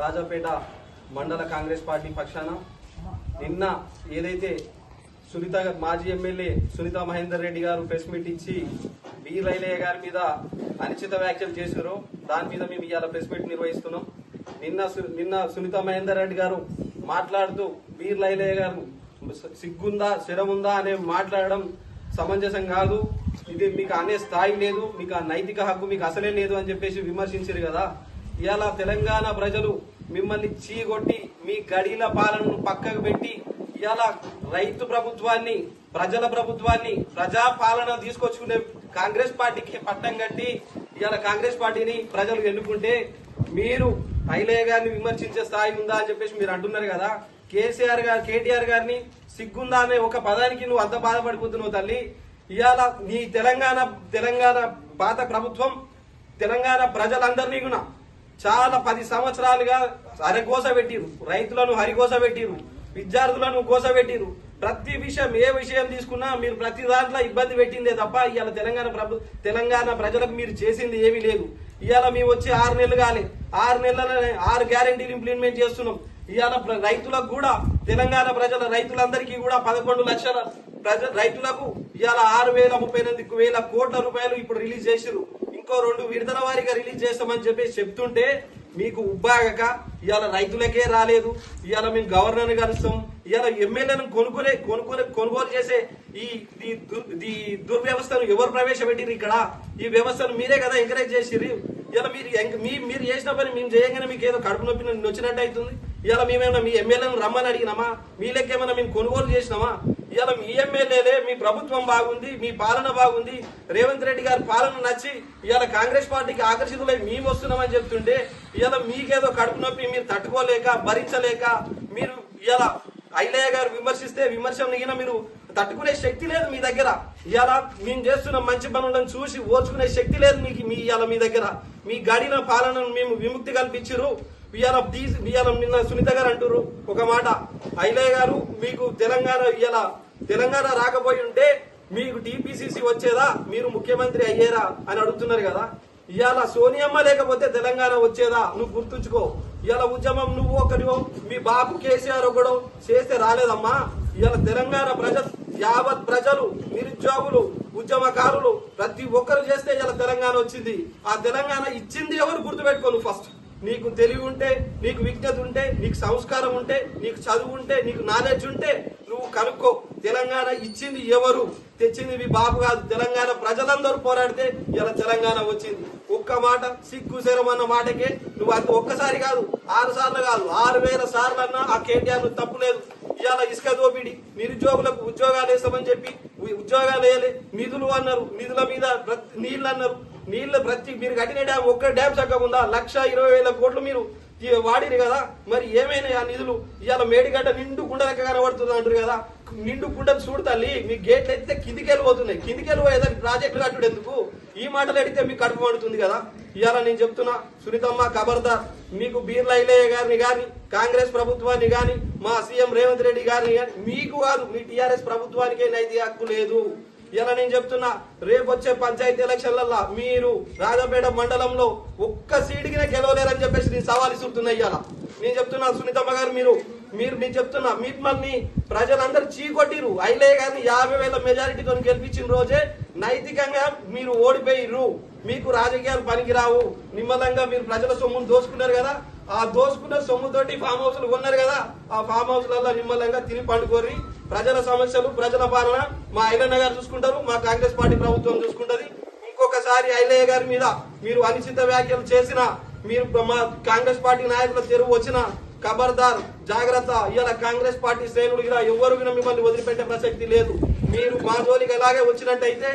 రాజాపేట మండల కాంగ్రెస్ పార్టీ పక్షాన నిన్న ఏదైతే సునీత మాజీ ఎమ్మెల్యే సునీత మహేందర్ రెడ్డి గారు ప్రెస్ మీట్ ఇచ్చి బి రైలయ్య గారి మీద అనిశ్చిత వ్యాఖ్యలు చేశారో దాని మీద మేము ఇవాళ ప్రెస్ మీట్ నిర్వహిస్తున్నాం. నిన్న నిన్న సునీత మహేందర్ రెడ్డి గారు మాట్లాడుతూ బీర్ లైలయ్య గారు సిగ్గుందా శరముందా అనే మాట్లాడడం సమంజసం కాదు. ఇది మీకు అనే స్థాయి లేదు మీకు ఆ నైతిక హక్కు మీకు అసలే లేదు అని చెప్పేసి విమర్శించారు కదా. ఇవాళ తెలంగాణ ప్రజలు మిమ్మల్ని చీగొట్టి మీ గడిల పాలనను పక్కకు పెట్టి ఇవాళ రైతు ప్రభుత్వాన్ని ప్రజల ప్రభుత్వాన్ని ప్రజా పాలన తీసుకొచ్చుకునే కాంగ్రెస్ పార్టీకి పట్టం కట్టి ఇవాళ కాంగ్రెస్ పార్టీని ప్రజలు ఎన్నుకుంటే మీరు ఐలయ్య గారిని విమర్శించే స్థాయి ఉందా అని చెప్పేసి మీరు అంటున్నారు కదా. కేసీఆర్ గారు కేటీఆర్ గారిని సిగ్గుందా అనే ఒక పదానికి నువ్వు అంత బాధపడిపోతున్నావు తల్లి. ఇవాళ నీ తెలంగాణ తెలంగాణ పాత ప్రభుత్వం తెలంగాణ ప్రజలందరినీ కూడా చాలా పది సంవత్సరాలుగా అరగోస పెట్టిరు. రైతులను హరిగోస పెట్టిరు. విద్యార్థులను గోస పెట్టిరు. ప్రతి విషయం ఏ విషయం తీసుకున్నా మీరు ప్రతి దాంట్లో ఇబ్బంది పెట్టిందే తప్ప ఇవాళ తెలంగాణ ప్రభు తెలంగాణ ప్రజలకు మీరు చేసింది ఏమీ లేదు. ఇవాళ మేము వచ్చి ఆరు నెలలు కాలే. ఆరు నెలలనే ఆరు గ్యారంటీలు ఇంప్లిమెంట్ చేస్తున్నాం. ఇవాళ రైతులకు కూడా తెలంగాణ ప్రజల రైతులందరికీ కూడా పదకొండు లక్షల ప్రజ రైతులకు ఇవాళ ఆరు వేల ముప్పై ఎనిమిది వేల కోట్ల రూపాయలు ఇప్పుడు రిలీజ్ చేసిరు ఇంకో రెండు విడతల వారిగా రిలీజ్ చేస్తామని చెప్పేసి చెప్తుంటే మీకు ఉబ్బాగక ఇవాళ రైతులకే రాలేదు ఇవాళ మేము గవర్నర్ కలుస్తాం ఇవాళ ఎమ్మెల్యేలను కొనుక్కునే కొనుక్కునే కొనుగోలు చేసే ఈ ఈ దుర్వ్యవస్థను ఎవరు ప్రవేశపెట్టిరు ఇక్కడ? ఈ వ్యవస్థను మీరే కదా ఎంకరేజ్ చేసిర్రు. ఇలా మీరు మీ మీరు చేసిన పని మేము చేయగానే మీకు ఏదో కడుపు నొప్పి నొచ్చినట్టు వచ్చినట్టు అవుతుంది. ఇలా మేమేమైనా మీ ఎమ్మెల్యేలను రమ్మని అడిగినామా? మీ లెక్క ఏమైనా మేము కొనుగోలు చేసినామా? ఇలా మీ ఎమ్మెల్యేలే మీ ప్రభుత్వం బాగుంది మీ పాలన బాగుంది. రేవంత్ రెడ్డి గారి పాలన నచ్చి ఇవాళ కాంగ్రెస్ పార్టీకి ఆకర్షితులై మేము వస్తున్నామని చెప్తుంటే ఇవాళ మీకేదో కడుపు నొప్పి మీరు తట్టుకోలేక భరించలేక మీరు ఇవాళ ఐలయ్య గారు విమర్శిస్తే విమర్శన మీరు తట్టుకునే శక్తి లేదు మీ దగ్గర. ఇవాళ మేము చేస్తున్న మంచి పనులను చూసి ఓర్చుకునే శక్తి లేదు మీకు మీ ఇవాళ మీ దగ్గర. మీ గడిన పాలనను మేము విముక్తి కల్పించరు ఇవాళ దీ- ఇవాళ నిన్న సునీత గారు అంటారు ఒక మాట. ఐలయ్య గారు మీకు తెలంగాణ ఇవాళ తెలంగాణ రాకపోయి ఉంటే మీకు టీపీసీసీ వచ్చేదా? మీరు ముఖ్యమంత్రి అయ్యేరా? అని అడుగుతున్నారు కదా. ఇవాళ సోనియమ్మ లేకపోతే తెలంగాణ వచ్చేదా? నువ్వు గుర్తుంచుకో. ఇవాళ ఉద్యమం నువ్వు ఒకరివో మీ బాబు కేసీఆర్ ఒకడో చేస్తే రాలేదమ్మా. ఇవాళ తెలంగాణ ప్రజ యావత్ ప్రజలు నిరుద్యోగులు ఉద్యమకారులు ప్రతి ఒక్కరు చేస్తే ఇలా తెలంగాణ వచ్చింది. ఆ తెలంగాణ ఇచ్చింది ఎవరు గుర్తుపెట్టుకోను ఫస్ట్ నీకు తెలివి ఉంటే నీకు విజ్ఞత ఉంటే నీకు సంస్కారం ఉంటే నీకు చదువు ఉంటే నీకు నాలెడ్జ్ ఉంటే కనుక్కో. తెలంగాణ ఇచ్చింది ఎవరు? తెచ్చింది మీ బాబు కాదు. తెలంగాణ ప్రజలందరూ పోరాడితే ఇలా తెలంగాణ వచ్చింది. ఒక్క మాట సిగ్గు శరం అన్న మాటకే నువ్వు అంత ఒక్కసారి కాదు ఆరు సార్లు కాదు ఆరు వేల సార్లు అన్నా ఆ కేటీఆర్ నువ్వు తప్పులేదు ఇవాళ ఇసుక దోపిడి నిరుద్యోగులకు ఉద్యోగాలు వేస్తామని చెప్పి ఉద్యోగాలు వేయలే. నిధులు అన్నారు. నిధుల మీద నీళ్ళు అన్నారు. నీళ్ళ ప్రతి మీరు కట్టిన డ్యామ్ ఒక్క డ్యామ్ చక్కగా ఉందా? లక్ష ఇరవై వేల కోట్లు మీరు వాడిరు కదా. మరి ఏమైనా ఆ నిధులు? ఇవాళ మేడిగడ్డ నిండు కుండ లెక్క కనబడుతుంది అంటారు కదా. నిండు కుండను చూడు తల్లి మీ గేట్లు ఎత్తితే కిందికి వెళ్ళిపోతున్నాయి కిందికి వెళ్ళిపోయేదాన్ని ప్రాజెక్టులు కట్టుడు ఎందుకు? ఈ మాటలు అడిగితే మీకు కడుపు పడుతుంది కదా. ఇవాళ నేను చెప్తున్నా సునీతమ్మ ఖబర్దార్ మీకు బీర్ల ఐలయ్య గారిని కానీ కాంగ్రెస్ ప్రభుత్వాన్ని కానీ మా సీఎం రేవంత్ రెడ్డి గారిని కానీ మీకు కాదు మీ టీఆర్ఎస్ ప్రభుత్వానికే నైతిక హక్కు లేదు. ఇలా నేను చెప్తున్నా రేపు వచ్చే పంచాయతీ ఎలక్షన్లల్లో మీరు రాజపేట మండలంలో ఒక్క సీటుకినే గెలవలేరని చెప్పేసి నేను సవాల్ ఇస్తున్నా ఇవాళ నేను చెప్తున్నా సునీతమ్మ గారు మీరు మీరు నేను చెప్తున్నా మిమ్మల్ని ప్రజలందరూ చీకొట్టిరు ఐలే గారిని యాభై వేల మెజారిటీతో గెలిపించిన రోజే నైతికంగా మీరు ఓడిపోయిర్రు. మీకు రాజకీయాలు పనికిరావు. నిమ్మలంగా మీరు ప్రజల సొమ్మును దోసుకున్నారు కదా. ఆ దోసుకున్న సొమ్ముతోటి ఫామ్ హౌస్లు కొన్నారు కదా. ఆ ఫామ్ హౌస్లలో నిమ్మలంగా తిని పండుకోరి ప్రజల సమస్యలు ప్రజల పాలన మా ఐలన్న గారు చూసుకుంటారు మా కాంగ్రెస్ పార్టీ ప్రభుత్వం చూసుకుంటది. ఇంకొకసారి ఐలయ్య గారి మీద మీరు అనిశ్చిత వ్యాఖ్యలు చేసిన మీరు మా కాంగ్రెస్ పార్టీ నాయకుల తెరువు వచ్చిన ఖబర్దార్ జాగ్రత్త ఇలా కాంగ్రెస్ పార్టీ శ్రేణులు ఇలా ఎవరు మిమ్మల్ని వదిలిపెట్టే ప్రసక్తి లేదు. మీరు మా జోలికి ఎలాగే వచ్చినట్టయితే